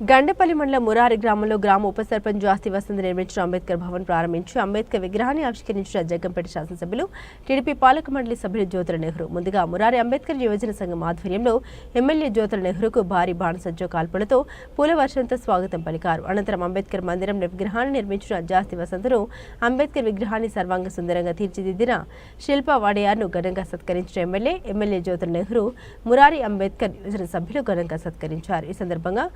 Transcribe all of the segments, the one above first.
గండపల్లి మండలం మురారి గ్రామంలో గ్రామ ఉప సర్పంచ్ జాస్తి వసంత్ నిర్మించిన అంబేద్కర్ భవన్ ప్రారంభించి అంబేద్కర్ విగ్రహాన్ని ఆవిష్కరించిన జగ్గంపేట శాసనసభ్యులు టీడీపీ పాలక మండలి సభ్యులు జ్యోతుల నెహ్రూ. ముందుగా మురారి అంబేద్కర్ యువజన సంఘం ఆధ్వర్యంలో ఎమ్మెల్యే జ్యోతుల నెహ్రూకు భారీ బాణసజ్జో కాల్పులతో పూల వర్షంతో స్వాగతం పలికారు. అనంతరం అంబేద్కర్ మందిరం విగ్రహాన్ని నిర్మించిన జాస్తి వసంతను అంబేద్కర్ విగ్రహాన్ని సర్వాంగ సుందరంగా తీర్చిదిద్దిన శిల్పా వాడియార్ను ఘనంగా సత్కరించిన ఎమ్మెల్యే ఎమ్మెల్యే జ్యోతుల నెహ్రూ మురారి అంబేద్కర్ యువజన సభ్యులు ఘనంగా సత్కరించారు. ఈ సందర్భంగా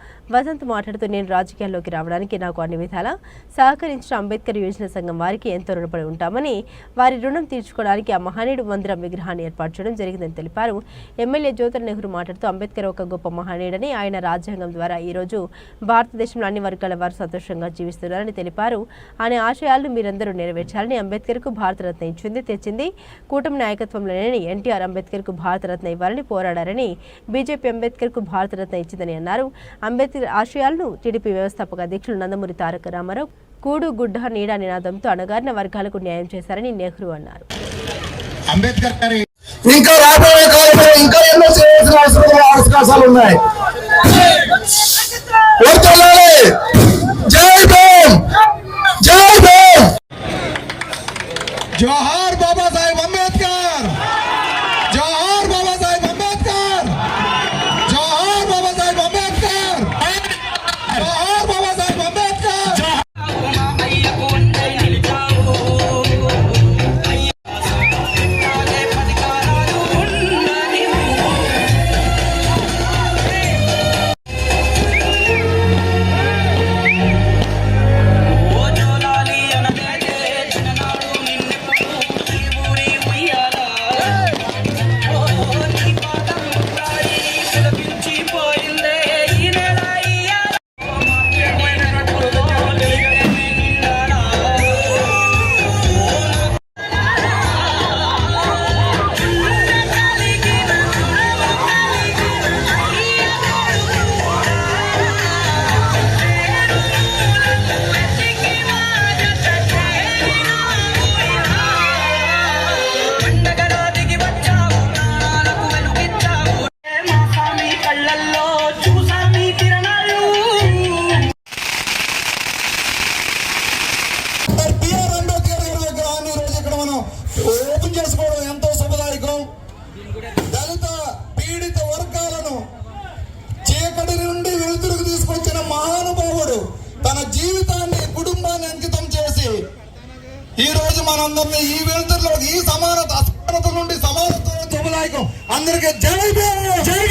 ప్రశాంత్ మాట్లాడుతూ నేను రాజకీయాల్లోకి రావడానికి నాకు అన్ని విధాలా సహకరించిన అంబేద్కర్ యువజన సంఘం వారికి ఎంతో రుణపడి ఉంటామని వారి రుణం తీర్చుకోవడానికి ఆ మహనీయుడు మందిరం విగ్రహాన్ని ఏర్పాటు చేయడం జరిగిందని తెలిపారు. ఎమ్మెల్యే జ్యోతుల నెహ్రూ మాట్లాడుతూ అంబేద్కర్ ఒక గొప్ప మహనీయుడని ఆయన రాజ్యాంగం ద్వారా ఈ రోజు భారతదేశంలో అన్ని వర్గాల వారు సంతోషంగా జీవిస్తున్నారని తెలిపారు. ఆయన ఆశయాలను మీరందరూ నెరవేర్చాలని అంబేద్కర్కు భారతరత్న ఇచ్చింది తెచ్చింది. కూటమి నాయకత్వంలోనే ఎన్టీఆర్ అంబేద్కర్కు భారతరత్న ఇవ్వాలని పోరాడారని బీజేపీ అంబేద్కర్కు భారతరత్న ఇచ్చిందని అన్నారు. అంబేద్కర్ ఆశయాలను టీడీపీ వ్యవస్థాపక అధ్యక్షులు నందమూరి తారక రామారావు కూడు గుడ్డ నీడ నినాదంతో అణగారిన వర్గాలకు న్యాయం చేశారని నెహ్రూ అన్నారు. అంబేద్కర్ గారి ఇంకా రాబోయే కాలంలో ఇంకా ఎన్నో చేయాల్సిన అవసరం అవకాశాలు ఉన్నాయి. వర్ధిల్లాలి. జై భీమ్! జై భీమ్! జోహార్ బాబా సాహెబ్ Hey! Jamie!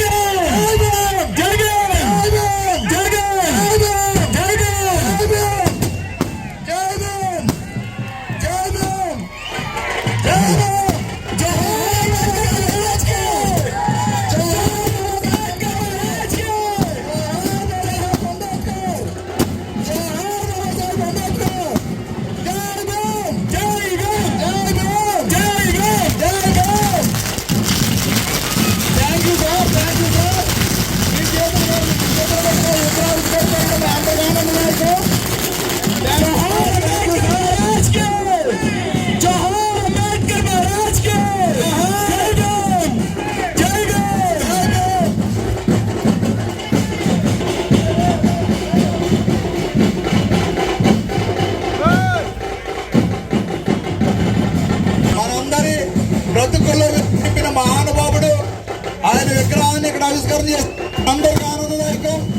करण्यास आंबेडकर आनंददायक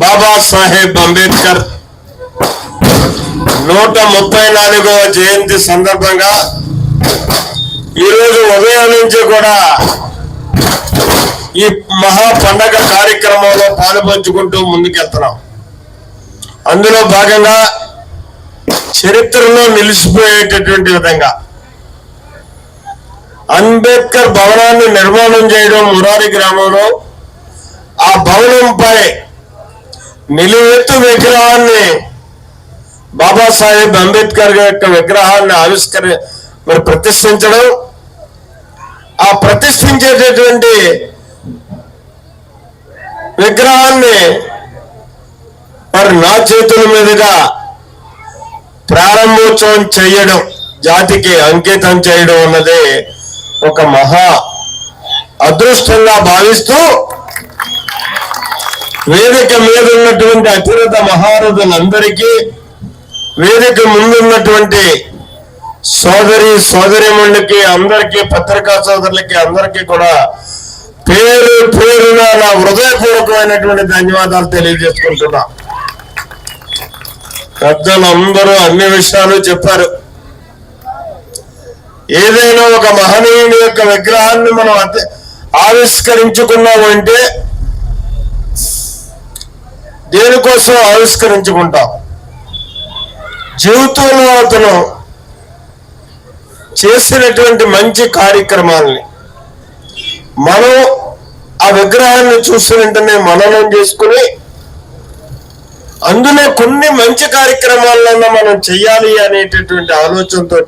बाबा साहेब अंबेडकर नूट मुफ साहेब जयंती जौहर ఈరోజు ఉదయం నుంచి కూడా ఈ మహా పండగ కార్యక్రమంలో పాలుపంచుకుంటూ ముందుకెళ్తున్నాం. అందులో భాగంగా చరిత్రలో నిలిచిపోయేటటువంటి విధంగా అంబేద్కర్ భవనాన్ని నిర్మాణం చేయడం మురారి గ్రామంలో ఆ భవనంపై నిలువెత్తు విగ్రహాన్ని బాబాసాహెబ్ అంబేద్కర్ యొక్క విగ్రహాన్ని ఆవిష్కరి మరి ప్రతిష్ఠించడం ఆ ప్రతిష్ఠించేటటువంటి విగ్రహాన్ని మరి నా చేతుల మీదుగా ప్రారంభోత్సవం చేయడం జాతికి అంకితం చేయడం అన్నది ఒక మహా అదృష్టంగా భావిస్తూ వేదిక మీద ఉన్నటువంటి అతిరథ మహారథులందరికీ వేదిక ముందున్నటువంటి సోదరి సోదరిముళ్ళకి అందరికీ పత్రికా సోదరులకి అందరికీ కూడా పేరు పేరున నా హృదయపూర్వకమైనటువంటి ధన్యవాదాలు తెలియజేసుకుంటున్నా. పెద్దలు అందరూ అన్ని విషయాలు చెప్పారు. ఏదైనా ఒక మహనీయుని యొక్క విగ్రహాన్ని మనం ఆవిష్కరించుకున్నాము అంటే దేనికోసం ఆవిష్కరించుకుంటాం? జీవితంలో అతను చేసినటువంటి మంచి కార్యక్రమాలని. మనం ఆ విగ్రహాన్ని చూసిన వెంటనే మననం చేసుకుని అందులో కొన్ని మంచి కార్యక్రమాలన్నా మనం చెయ్యాలి అనేటటువంటి ఆలోచనతో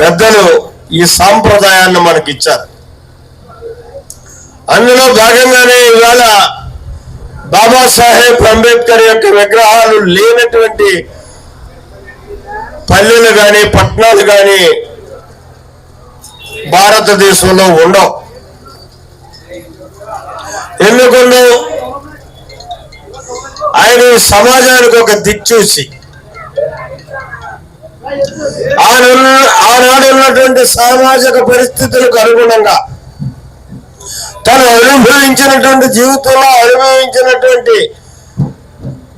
పెద్దలు ఈ సాంప్రదాయాన్ని మనకి ఇచ్చారు అందులో భాగంగానే ఇవాళ బాబాసాహెబ్ అంబేద్కర్ యొక్క విగ్రహాలు లేనటువంటి పల్లెలు కానీ పట్టణాలు కానీ భారతదేశంలో ఉండవు. ఎందుకుండవు ఆయన సమాజానికి ఒక దిక్చూసి. ఆనాడు ఉన్నటువంటి సామాజిక పరిస్థితులకు అనుగుణంగా తను అనుభవించినటువంటి జీవితంలో అనుభవించినటువంటి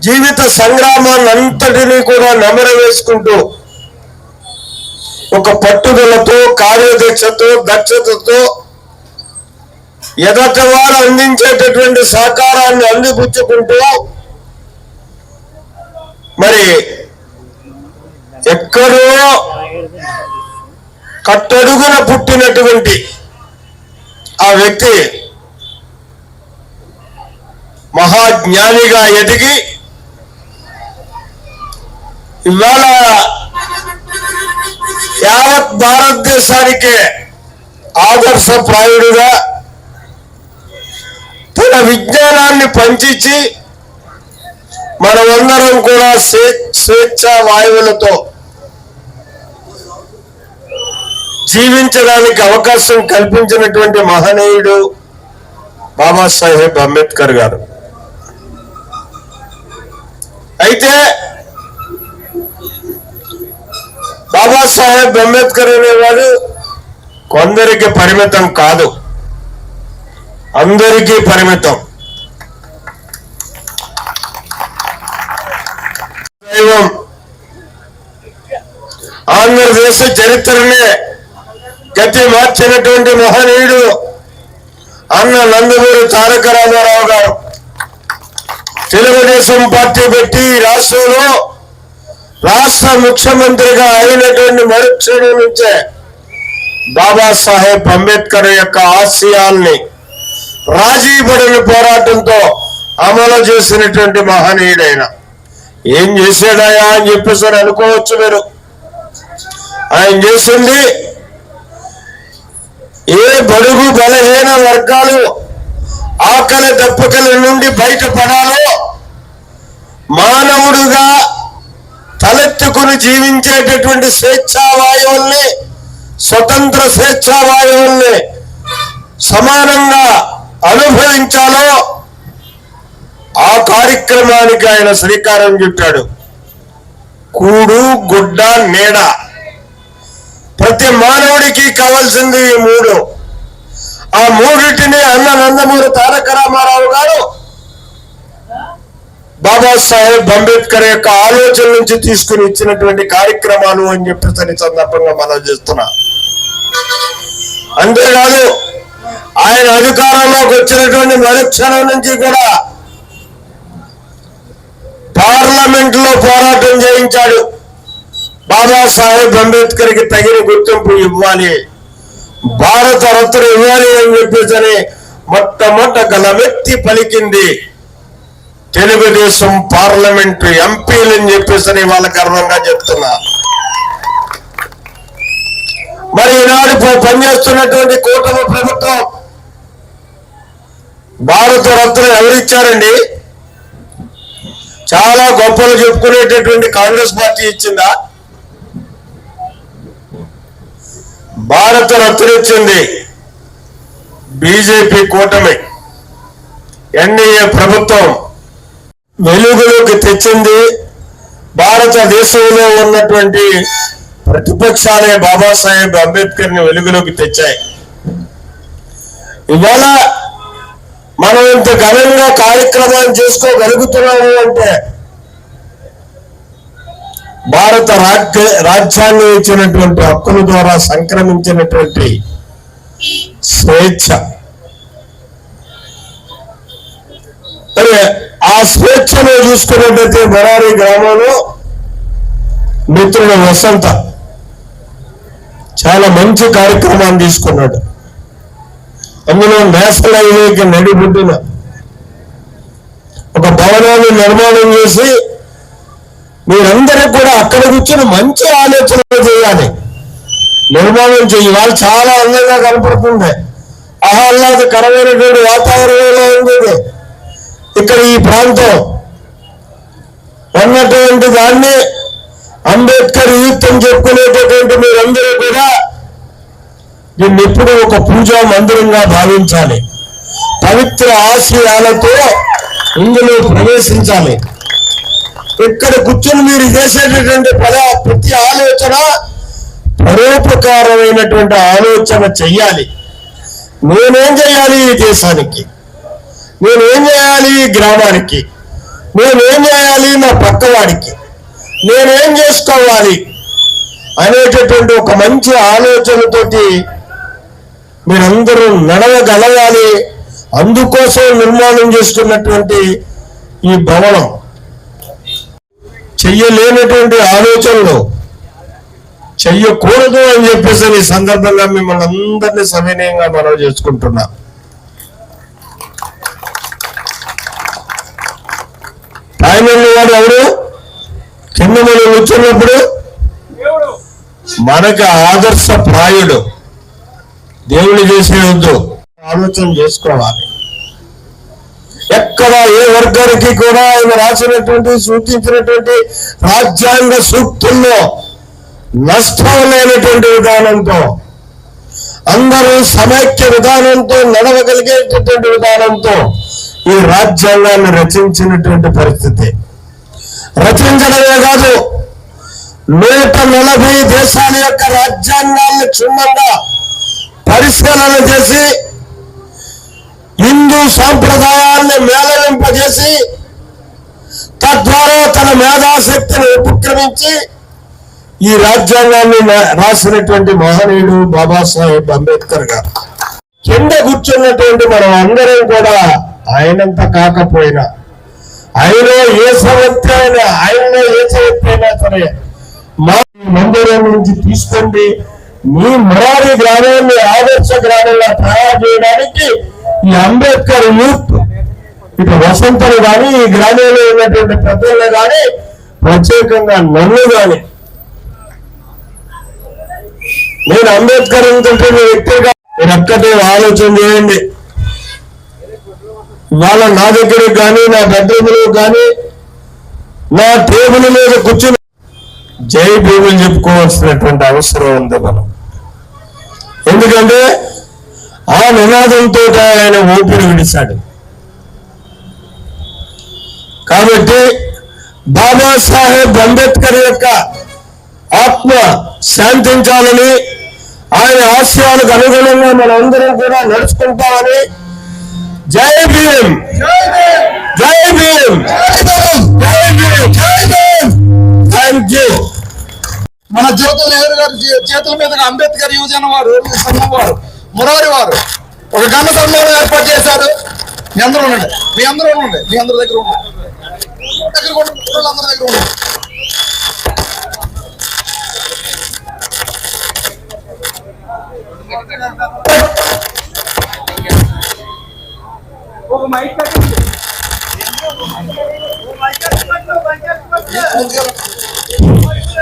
జీవిత సంగ్రామాన్ని అంతటినీ కూడా నెమర వేసుకుంటూ ఒక పట్టుదలతో కార్యదీక్షతో దక్షతతో ఎదట వారు అందించేటటువంటి సహకారాన్ని అందిపుచ్చుకుంటూ మరి ఎక్కడో కట్టడుగున పుట్టినటువంటి ఆ వ్యక్తి మహాజ్ఞానిగా ఎదిగి ఇవాళ యావత్ భారతదేశానికే ఆదర్శప్రాయుడుగా తన విజ్ఞానాన్ని పంచిచ్చి మనమందరం కూడా స్వే- స్వేచ్ఛ వాయువులతో జీవించడానికి అవకాశం కల్పించినటువంటి మహనీయుడు బాబాసాహెబ్ అంబేద్కర్ గారు. అయితే బాబాసాహెబ్ అంబేద్కర్ అనేవాడు కొందరికి పరిమితం కాదు. అందరికీ పరిమితం. దైవం. ఆంధ్రదేశ చరిత్రనే గతి మార్చినటువంటి మహనీయుడు అన్న నందమూరి తారక రామారావు గారు. తెలుగుదేశం పార్టీ పెట్టి రాష్ట్రంలో రాష్ట్ర ముఖ్యమంత్రిగా అయినటువంటి మరుక్షణం నుంచే బాబాసాహెబ్ అంబేద్కర్ యొక్క ఆశయాల్ని రాజీపడిన పోరాటంతో అమలు చేసినటువంటి మహనీయుడైన. ఏం చేశాడయా అని చెప్పేసి అనుకోవచ్చు మీరు. ఆయన చేసింది ఏ బడుగు బలహీన వర్గాలు ఆకలి దప్పకల నుండి బయటపడాలో మానవుడుగా తలెత్తుకుని జీవించేటటువంటి స్వేచ్ఛావాయువుల్ని స్వతంత్ర స్వేచ్ఛావాయువుల్ని సమానంగా అనుభవించాలో ఆ కార్యక్రమానికి ఆయన శ్రీకారం చుట్టాడు. కూడు గుడ్డ నీడ. ప్రతి మానవుడికి కావాల్సింది ఈ మూడు. ఆ మూడింటిని అన్న నందమూరి తారక రామారావు బాబాసాహెబ్ అంబేద్కర్ యొక్క ఆలోచన నుంచి తీసుకుని ఇచ్చినటువంటి కార్యక్రమాలు అని చెప్పేసి ఈ సందర్భంగా మనం చేస్తున్నా. అంతేకాదు ఆయన అధికారంలోకి వచ్చినటువంటి మరుక్షణం నుంచి కూడా పార్లమెంట్లో పోరాటం చేయించాడు. బాబాసాహెబ్ అంబేద్కర్కి తగిన గుర్తింపు ఇవ్వాలి. భారత రత్న ఇవ్వాలి అని చెప్పేసి మొట్టమొదట వ్యక్తి పలికింది. తెలుగుదేశం పార్లమెంటు అని చెప్పేసి వాళ్ళ గర్వంగా చెప్తున్నా. మరి ఈనాడు ప- పనిచేస్తున్నటువంటి కూటమి ప్రభుత్వం భారత రత్న ఎవరిచ్చారండి? చాలా గొప్పలు చెప్పుకునేటటువంటి కాంగ్రెస్ పార్టీ ఇచ్చిందా? భారత రత్న ఇచ్చింది బీజేపీ కూటమి. ఎన్డీఏ ప్రభుత్వం వెలుగులోకి తెచ్చింది భారతదేశంలో ఉన్నటువంటి ప్రతిపక్షాలే బాబాసాహెబ్ అంబేద్కర్ని వెలుగులోకి తెచ్చాయి. ఇవాళ మనం ఇంత ఘనంగా కార్యక్రమాలు చేసుకోగలుగుతున్నాము అంటే భారత రాజ్య రాజ్యాంగం ఇచ్చినటువంటి హక్కుల ద్వారా సంక్రమించినటువంటి స్వేచ్ఛ మరి స్వేచ్ఛలో స్వేచ్ఛను చూసుకున్నట్టయితే బరారి గ్రామంలో మిత్రుడు వసంత చాలా మంచి కార్యక్రమాన్ని తీసుకున్నాడు. అందులో నేషనల్ హైవేకి నడిబొడ్డున ఒక భవనాన్ని నిర్మాణం చేసి మీరందరూ కూడా అక్కడ కూర్చొని మంచి ఆలోచనలు చేయాలి. నిర్మాణం చేయి వాళ్ళు చాలా అందంగా కనపడుతుంది. ఆహ్లాదకరమైనటువంటి వాతావరణంలో ఉంది ఇక్కడ ఈ ప్రాంతం ఉన్నటువంటి దాన్ని అంబేద్కర్ యూత్ అని చెప్పుకునేటటువంటి మీరందరూ కూడా దీన్ని ఎప్పుడూ ఒక పూజా మందిరంగా భావించాలి. పవిత్ర ఆశయాలతో ఇందులో ప్రవేశించాలి. ఇక్కడ కూర్చొని మీరు చేసేటటువంటి పద ప్రతి ఆలోచన పరోపకారమైనటువంటి ఆలోచన చెయ్యాలి. నేనేం చేయాలి ఈ దేశానికి? నేనేం చేయాలి గ్రామానికి గ్రామానికి? నేనేం చేయాలి నా పక్కవాడికి నేనేం చేసుకోవాలి? అనేటటువంటి ఒక మంచి ఆలోచనతోటి మీరందరూ నడవగలగాలి. అందుకోసం నిర్మాణం చేస్తున్నటువంటి ఈ భవనం. చెయ్యలేనటువంటి ఆలోచనలు. చెయ్యకూడదు అని చెప్పేసి ఈ సందర్భంగా మిమ్మల్ని అందరినీ సవినయంగా మనం చేసుకుంటున్నా. ఆయన వాడు ఎవరు కింద కూర్చున్నప్పుడు మనకి ఆదర్శ ప్రాయుడు. దేవుడు చేసే వద్దు. ఆలోచన చేసుకోవాలి. ఎక్కడ ఏ వర్గానికి కూడా ఆయన రాసినటువంటి సూచించినటువంటి రాజ్యాంగ సూక్తుల్లో నష్టం లేనటువంటి విధానంతో అందరూ సమైక్య విధానంతో నడవగలిగేటటువంటి విధానంతో ఈ రాజ్యాంగాన్ని రచించినటువంటి పరిస్థితి. రచించడమే కాదు నూట నలభై దేశాల యొక్క రాజ్యాంగాన్ని క్షుణ్ణంగా పరిశీలన చేసి హిందూ సాంప్రదాయాల్ని మేళవింపజేసి తద్వారా తన మేధాశక్తిని ఉపక్రమించి ఈ రాజ్యాంగాన్ని రాసినటువంటి మహనీయుడు బాబాసాహెబ్ అంబేద్కర్ గారు. కింద కూర్చున్నటువంటి మనం అందరం కూడా ఆయనంత కాకపోయినా ఆయన ఏ సమస్య అయినా ఆయనలో ఏ సమస్య అయినా సరే మా మందిరం నుంచి తీసుకోండి. మీ మరారి గ్రామాన్ని ఆదర్శ గ్రామంగా తయారు చేయడానికి ఈ అంబేద్కర్ యూత్ ఇక వసంతలు కానీ ఈ గ్రామంలో ఉన్నటువంటి పెద్దలు కానీ ప్రత్యేకంగా నన్ను కానీ నేను అంబేద్కర్ ఎందుకంటే వ్యక్తిగా మీరు ఒక్కటే ఆలోచన చేయండి. వాళ్ళ నా దగ్గర కానీ నా బెడ్రూమ్లో కానీ నా టేబుల్ మీద కూర్చుని జై భీములు చెప్పుకోవాల్సినటువంటి అవసరం ఉంది మనం. ఎందుకంటే ఆ నినాదంతో ఆయన ఊపిరి విడిచాడు. కాబట్టి బాబాసాహెబ్ అంబేద్కర్ యొక్క ఆత్మ శాంతించాలని ఆయన ఆశయాలకు అనుగుణంగా మనందరం కూడా నడుచుకుంటామని జై భీమ్. జై భీమ్. జై భీమ్. థ్యాంక్ యూ మన జ్యోతుల నెహ్రూ గారి చే- చేతుల మీదుగా అంబేద్కర్ యువజన వారు సంఘం వారు మురారి వారు ఒక ఘన సన్మానం ఏర్పాటు చేశారు. మీ అందరూ ఉండండి. మీ అందరూ ఉండండి. మీ అందరి దగ్గర ఉండండి. దగ్గర ఉండండి. అందరి దగ్గర ఉండండి.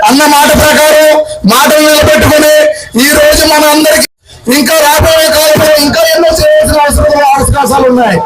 అన్న మాట ప్రకారం మాటలు నిలబెట్టుకుని ఈ రోజు మన అందరికి ఇంకా రాబోయే కాలంలో ఇంకా ఎన్నో చేయాల్సిన అవసరం అవకాశాలు ఉన్నాయి.